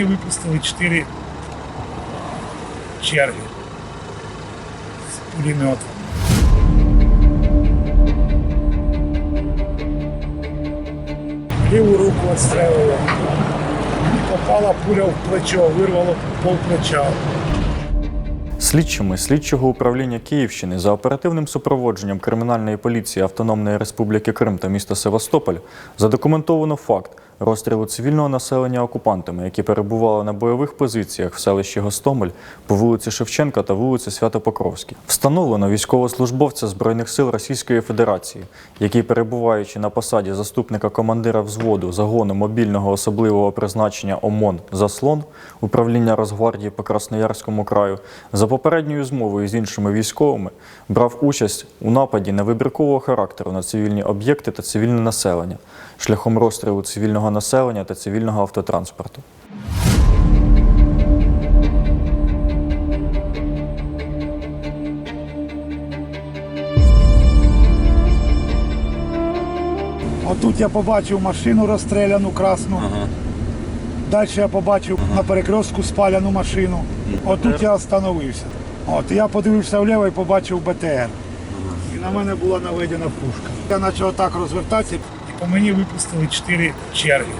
І випустили чотири черги з пулеметом. Ліву руку відстрелило. Попала пуля в плечо, вирвало пол плеча. Слідчими слідчого управління Київщини за оперативним супроводженням кримінальної поліції Автономної Республіки Крим та міста Севастополь задокументовано факт розстрілу цивільного населення окупантами, які перебували на бойових позиціях в селищі Гостомель по вулиці Шевченка та вулиці Свято-Покровській. Встановлено військовослужбовця Збройних сил Російської Федерації, який, перебуваючи на посаді заступника командира взводу загону мобільного особливого призначення ОМОН «Заслон» управління Росгвардії по Красноярському краю, за попередньою змовою з іншими військовими брав участь у нападі на вибіркового характеру на цивільні об'єкти та цивільне населення шляхом розстрілу цивільного населення та цивільного автотранспорту. Отут я побачив машину розстріляну красну. Далі я побачив на перекрестку спаляну машину. Отут я остановився. От я подивився вліво і побачив БТР. І на мене була наведена пушка. Я почав так розвертатися, і по мені випустили чотири черги.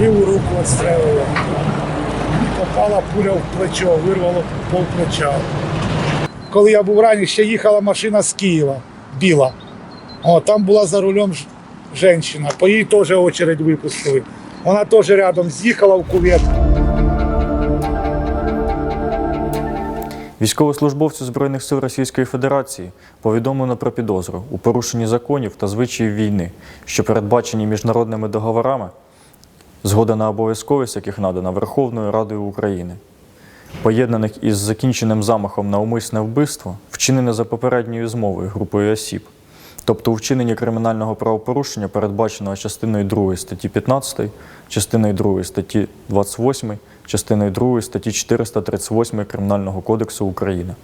Ліву руку відстрелило. Попала пуля в плечо, вирвало пол плеча. Коли я був раніше, ще їхала машина з Києва, біла. О, там була за рулем жінка, по їй теж очередь випустили. Вона теж рядом з'їхала в кувет. Військовослужбовцю Збройних сил Російської Федерації повідомлено про підозру у порушенні законів та звичаїв війни, що передбачені міжнародними договорами, згода на обов'язковість яких надана Верховною Радою України, поєднаних із закінченим замахом на умисне вбивство, вчинене за попередньою змовою групою осіб, тобто у вчиненні кримінального правопорушення, передбаченого частиною 2 статті 15, частиною 2 статті 28, частиною 2 статті 438 Кримінального кодексу України.